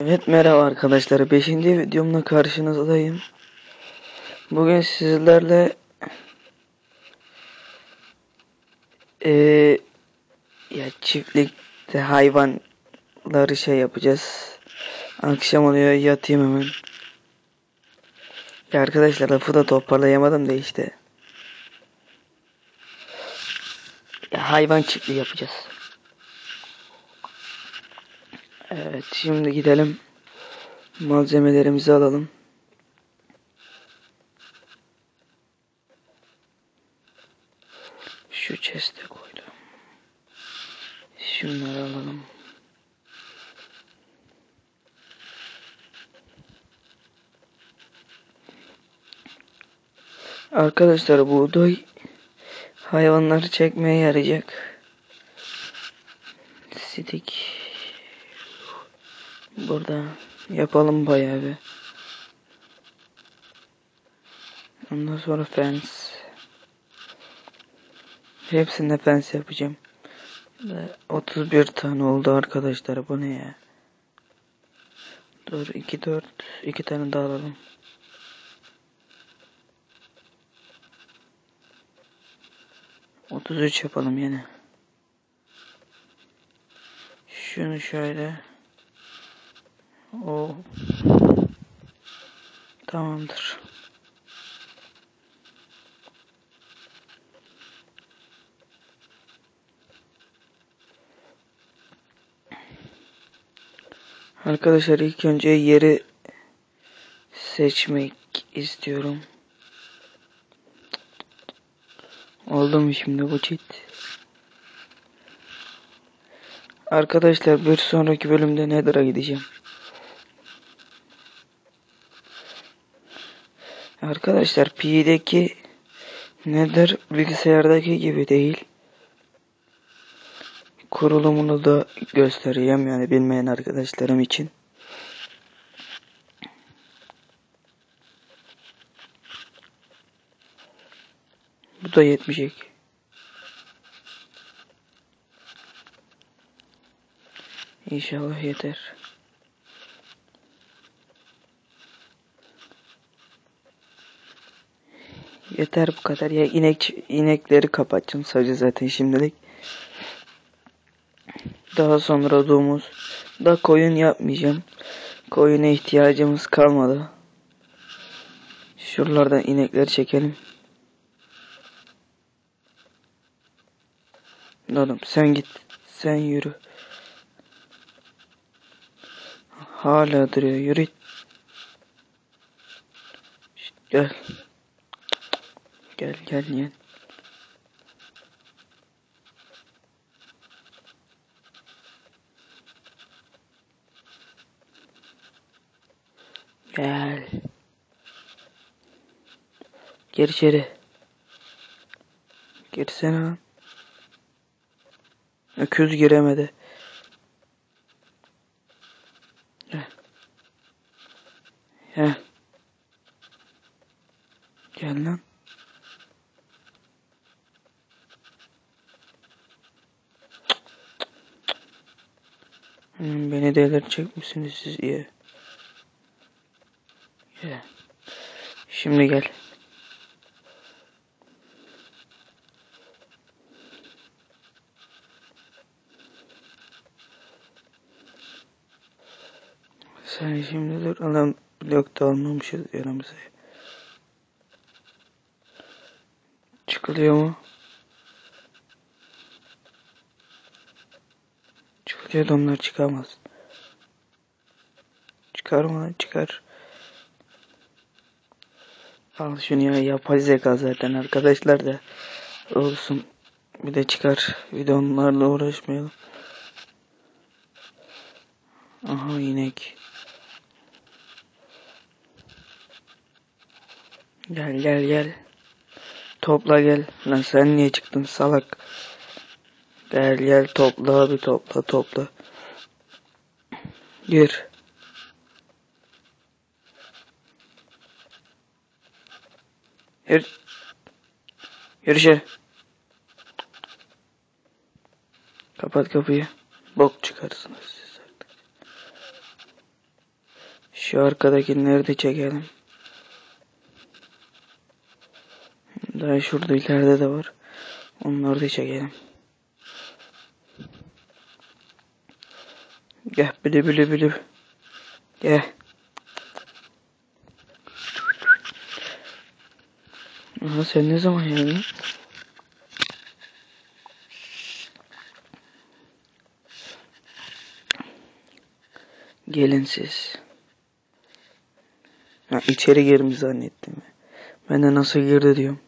Evet merhaba arkadaşlar. 5. videomla karşınızdayım. Bugün sizlerle eee ya çiftlikte hayvanları şey yapacağız. Akşam oluyor yatayım hemen. Ya arkadaşlar lafı da toparlayamadım da işte. Ya hayvan çiftliği yapacağız. Evet şimdi gidelim. Malzemelerimizi alalım. Şu chest'e koydum. Şunları alalım. Arkadaşlar buğday hayvanları çekmeye yarayacak. Stick Burada yapalım bayağı bir. Ondan sonra fence. Hepsinde fence yapacağım. 31 tane oldu arkadaşlar bu ne ya? Dur 2 4 2 tane daha alalım. Otuz üç yapalım yine. Şunu şöyle o tamamdır. Arkadaşlar ilk önce yeri seçmek istiyorum. Oldu mu şimdi bu çit? Arkadaşlar bir sonraki bölümde Nether'a gideceğim. Arkadaşlar Pi'deki nedir bilgisayardaki gibi değil. Kurulumunu da göstereceğim yani bilmeyen arkadaşlarım için. Bu da yetmeyecek. İnşallah yeter. Yeter bu kadar ya inek inekleri kapatacağım sadece zaten şimdilik. Daha sonra domuz da koyun yapmayacağım. Koyuna ihtiyacımız kalmadı. Şuralardan inekleri çekelim. Oğlum sen git. Sen yürü. Hala duruyor. Yürü. Gel. Gel gel gel. Gel. Gir içeri. Girsene. Öküz giremedi. Gel. Gel. Gel lan. Hmm, delirtecek misiniz siz diye. Gel. Şimdi gel. Sen şimdi dur. Adam blok da almamışız yanımıza. Çıkılıyor mu? Çıkıyor onlar çıkamaz. Çıkarma çıkar. Al şunu ya yapay zeka zaten arkadaşlar da olsun. Bir de çıkar. Bir de onlarla uğraşmayalım. Aha inek. Gel gel gel. Topla gel. Lan sen niye çıktın salak? Gel gel topla bir topla topla. Gir. Yürü. Yürü içeri. Kapat kapıyı. Bok çıkarsınız siz artık. Şu arkadakileri de çekelim. Daha şurada ileride de var. Onları da çekelim. Gel bili bili bili. Gel. Aha sen ne zaman geldin? Gelin siz. İçeri girmiş zannettim. Ben de nasıl girdi diyorum.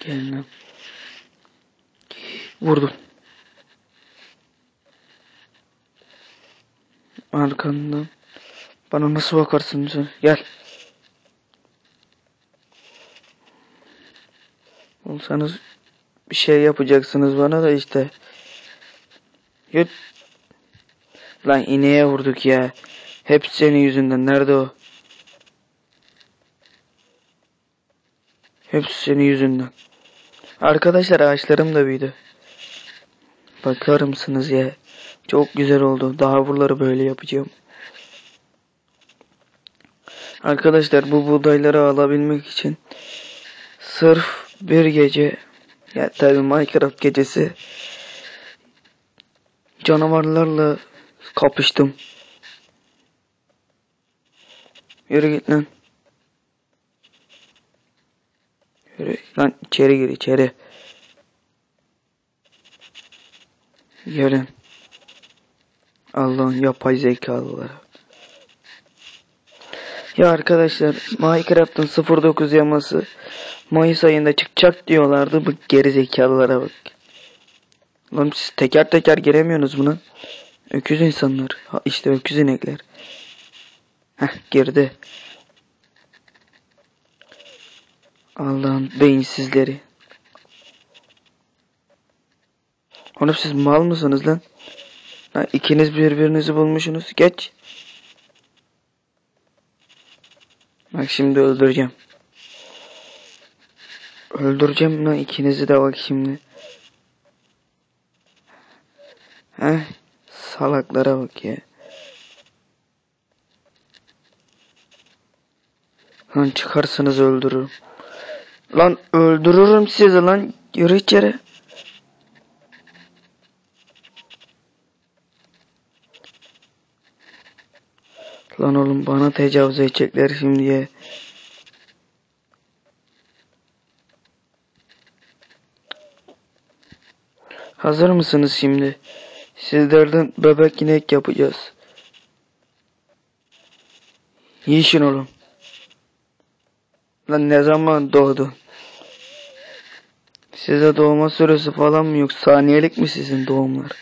Gelin. Vurdum. Arkandan. Bana nasıl bakarsın sen? Gel. Olsanız bir şey yapacaksınız bana da işte. Yut. Lan ineğe vurduk ya. Hep senin yüzünden. Nerede o? Hepsi senin yüzünden. Arkadaşlar ağaçlarım da büyüdü. Bakar mısınız ya? Çok güzel oldu. Daha buraları böyle yapacağım. Arkadaşlar bu buğdayları alabilmek için sırf bir gece ya tabi Minecraft gecesi canavarlarla kapıştım. Yürü git lan. Yürü lan içeri gir içeri. Gelin. Allah'ın yapay zekalıları. Ya arkadaşlar Minecraft'ın 09 yaması Mayıs ayında çıkacak diyorlardı. Bu geri zekalılara bak. Lan siz teker teker giremiyorsunuz buna. Öküz insanlar. Ha, işte öküz inekler. Heh girdi. Allah'ın beyinsizleri. Oğlum siz mal mısınız lan? Ha, ikiniz birbirinizi bulmuşsunuz. Geç. Bak şimdi öldüreceğim. Öldüreceğim lan ikinizi de bak şimdi. Heh. Salaklara bak ya. Lan çıkarsanız öldürürüm. Lan öldürürüm sizi lan. Yürü içeri. Lan oğlum bana tecavüz edecekler şimdiye. Hazır mısınız şimdi? Sizlerden bebek inek yapacağız. Yişin oğlum. Lan ne zaman doğdun? Size doğma süresi falan mı yok? Saniyelik mi sizin doğumlar?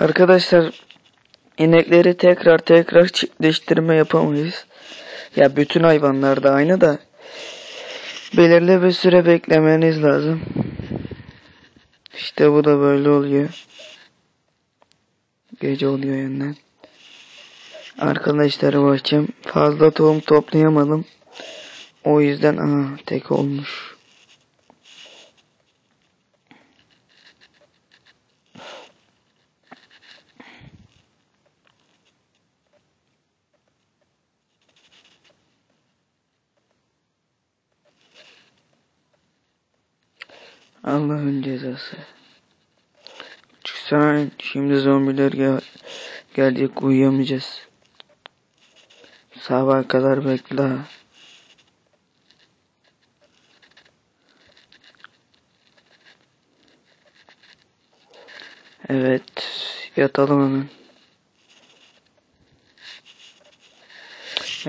Arkadaşlar inekleri tekrar tekrar çiftleştirme yapamayız. Ya bütün hayvanlar da aynı da belirli bir süre beklemeniz lazım. İşte bu da böyle oluyor. Gece oluyor yeniden. Arkadaşlar bahçem fazla tohum toplayamadım. O yüzden aha tek olmuş. Allah'ın cezası. Çıksana şimdi zombiler gel gelecek uyuyamayacağız. Sabah kadar bekle. Evet yatalım hemen.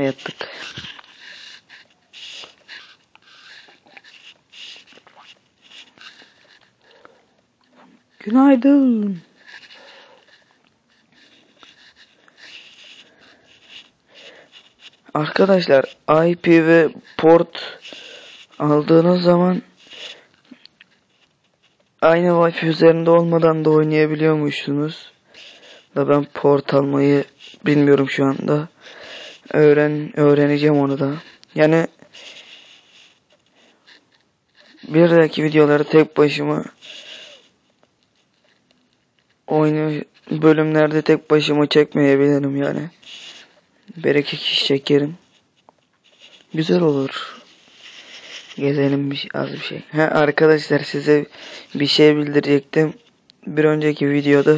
Yattık. Günaydın. Arkadaşlar IP ve port aldığınız zaman aynı Wi-Fi üzerinde olmadan da oynayabiliyormuşsunuz. Da ben port almayı bilmiyorum şu anda. Öğren öğreneceğim onu da. Yani bir dahaki videoları tek başıma oyunu bölümlerde tek başıma çekmeyebilirim yani. Bir iki kişi çekerim. Güzel olur. Gezelim bir, az bir şey. Ha, arkadaşlar size bir şey bildirecektim. Bir önceki videoda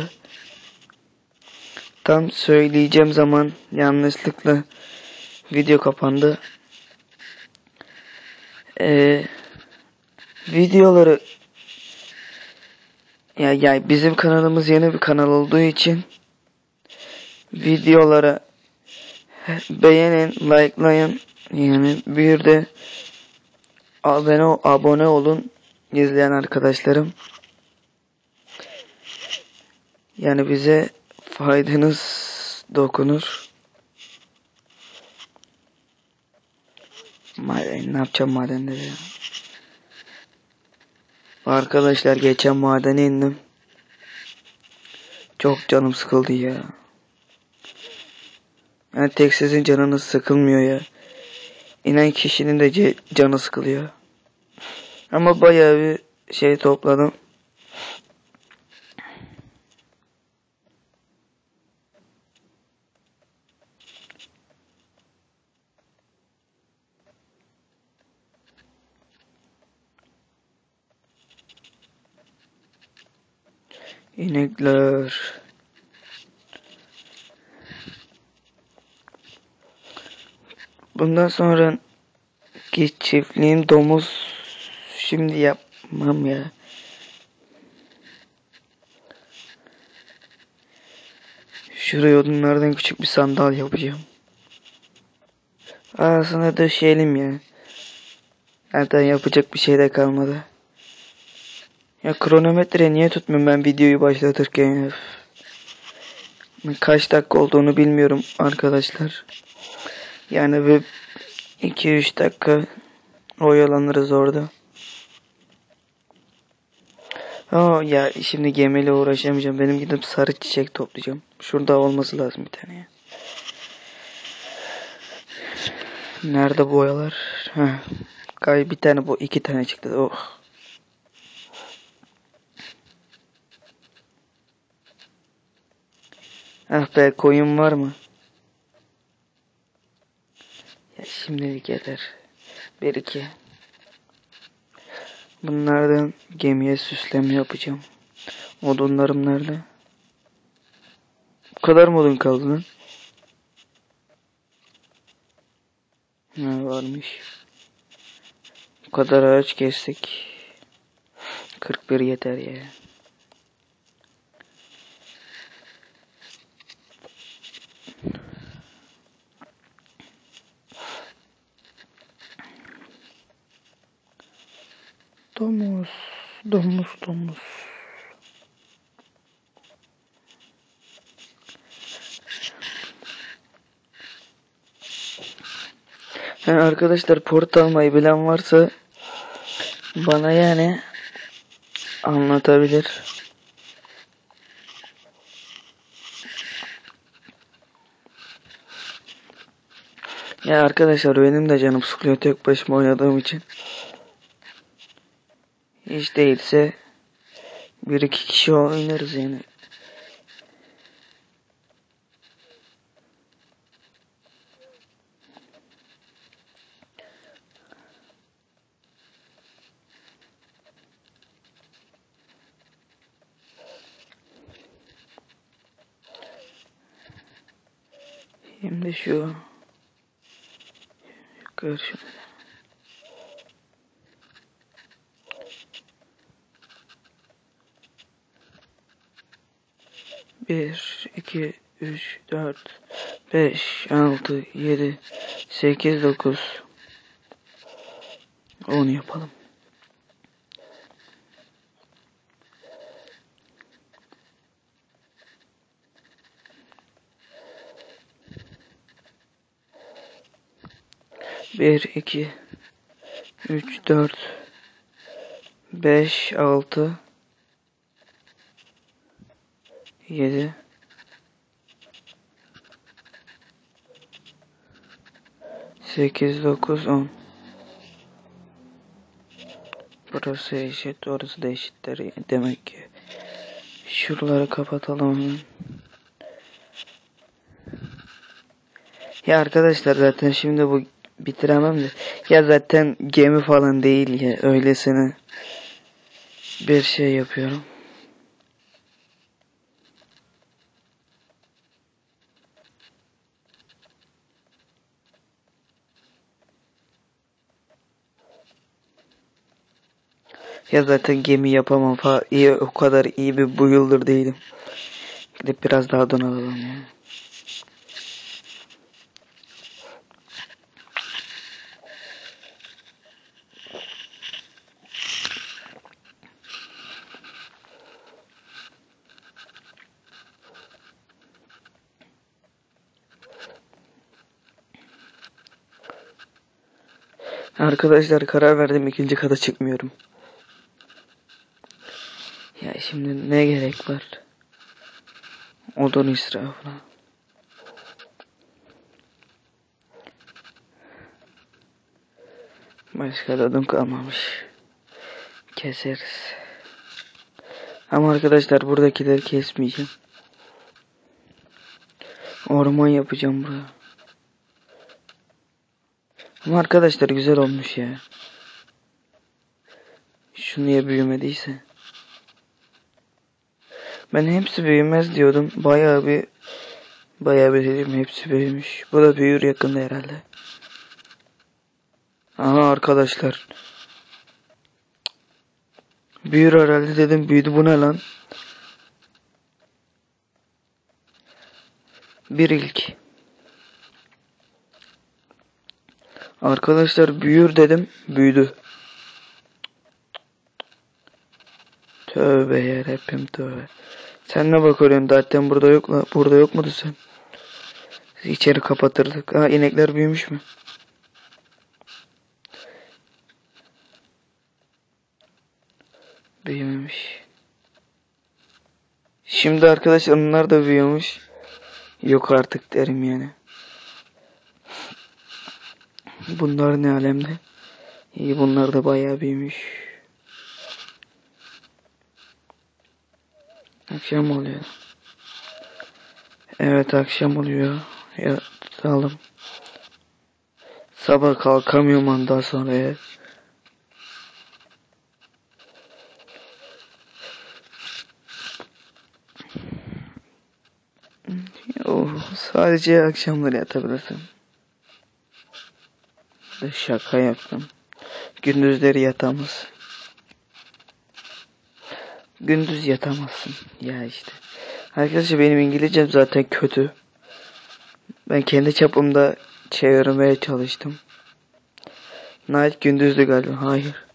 tam söyleyeceğim zaman yanlışlıkla video kapandı. Ee, videoları ya, ya bizim kanalımız yeni bir kanal olduğu için videolara beğenin, likelayın. Yani bir de abone abone olun izleyen arkadaşlarım. Yani bize faydanız dokunur. Maden ne yapacağım madende ya? Arkadaşlar geçen madene indim. Çok canım sıkıldı ya. Yani tek sizin canınız sıkılmıyor ya. İnan kişinin de canı sıkılıyor. Ama bayağı bir şey topladım. İnekler. Bundan sonra ki çiftliğim domuz şimdi yapmam ya. Şuraya odunlardan küçük bir sandal yapacağım. Aslında döşeyelim ya. Zaten yapacak bir şey de kalmadı. Ya kronometre niye tutmuyorum ben videoyu başlatırken. Kaç dakika olduğunu bilmiyorum arkadaşlar. Yani bir 2-3 dakika oyalanırız orada. Aa ya şimdi gemiyle uğraşamayacağım. Benim gidip sarı çiçek toplayacağım. Şurada olması lazım bir tane ya. Nerede boyalar? Ha. Gay bir tane bu iki tane çıktı. Oh. Ah be koyun var mı? Ya şimdilik yeter. Bir iki. Bunlardan gemiye süsleme yapacağım. Odunlarım nerede? Bu kadar mı odun kaldı lan? Ne varmış? Bu kadar ağaç kestik. 41 yeter ya. Domuz, domuz, domuz. Yani arkadaşlar port almayı bilen varsa bana yani anlatabilir. Ya arkadaşlar benim de canım sıkılıyor tek başıma oynadığım için. Hiç değilse bir iki kişi oynarız yani. Şimdi şu yukarı Bir, iki, üç, dört, beş, altı, yedi, sekiz, dokuz, on yapalım. Bir, iki, üç, dört, beş, altı, yedi, sekiz, dokuz, on. Burası eşit, orası da eşittir demek ki. Şuraları kapatalım. Ya arkadaşlar zaten şimdi bu bitiremem de. Ya zaten gemi falan değil ya. Öylesine bir şey yapıyorum. Ya zaten gemi yapamam falan. İyi, o kadar iyi bir builder değilim. Gidip biraz daha donanalım ya. Arkadaşlar karar verdim ikinci kata çıkmıyorum. Ya şimdi ne gerek var? Odun israfına. Başka da odun kalmamış. Keseriz. Ama arkadaşlar buradakileri kesmeyeceğim. Orman yapacağım buraya. Arkadaşlar güzel olmuş ya. Şu niye büyümediyse. Ben hepsi büyümez diyordum. Bayağı bir bayağı bir dedim hepsi büyümüş. Bu da büyür yakında herhalde. Aha arkadaşlar. Büyür herhalde dedim büyüdü bu ne lan? Bir ilk. Arkadaşlar büyür dedim büyüdü. Tövbe yarabbim tövbe. Sen ne bakıyorsun zaten burada yok la. Burada yok mudu sen? İçeri kapatırdık. Ha inekler büyümüş mü? Büyümemiş. Şimdi arkadaşlar onlar da büyüyormuş. Yok artık derim yani. Bunlar ne alemde? İyi bunlar da bayağı büyümüş. Akşam oluyor. Evet akşam oluyor. Yatalım. Sabah kalkamıyorum ondan sonra ya. Oh, sadece akşamları yatabilirsin. Şaka yaptım. Gündüzleri yatamaz. Gündüz yatamazsın. Ya işte. Arkadaşlar benim İngilizcem zaten kötü. Ben kendi çapımda çevirmeye çalıştım. Night gündüzdü galiba. Hayır.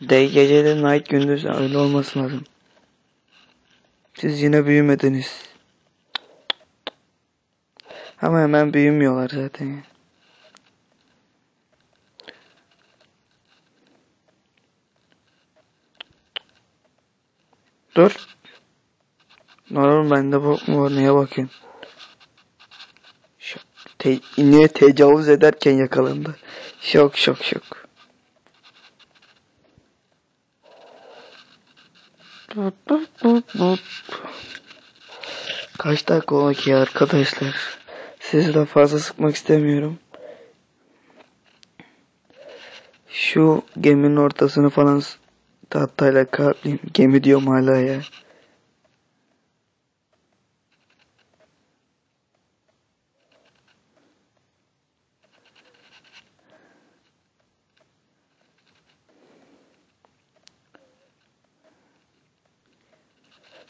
Day gecede night gündüz öyle olması lazım. Siz yine büyümediniz. Ama hemen büyümüyorlar zaten. Dur. Lan bende bok mu var? Neye bakıyorsun? Şok. Te niye tecavüz ederken yakalandı? Şok şok şok. Kaç dakika oldu ki arkadaşlar? Sizi de fazla sıkmak istemiyorum. Şu geminin ortasını falan tahtayla kaplayayım. Gemi diyorum hala ya.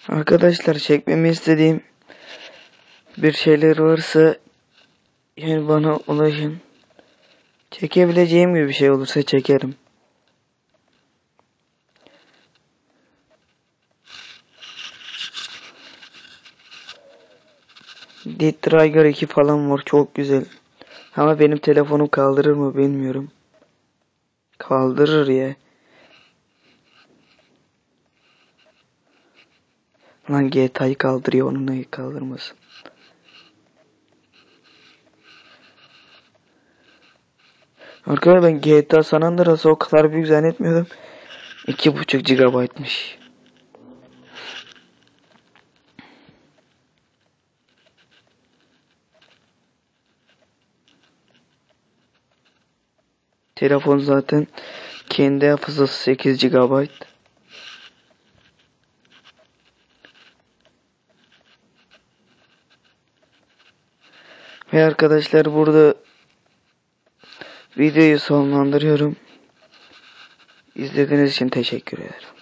Arkadaşlar çekmemi istediğim bir şeyler varsa yani bana ulaşın. Çekebileceğim gibi bir şey olursa çekerim. Dead Trigger 2 falan var çok güzel. Ama benim telefonum kaldırır mı bilmiyorum. Kaldırır ya. Lan GTA'yı kaldırıyor onu neyi kaldırmasın. Arkadaşlar ben GTA San Andreas'ı o kadar büyük zannetmiyordum. 2.5 GB'mış. Telefon zaten kendi hafızası 8 GB. Ve arkadaşlar burada videoyu sonlandırıyorum. İzlediğiniz için teşekkür ederim.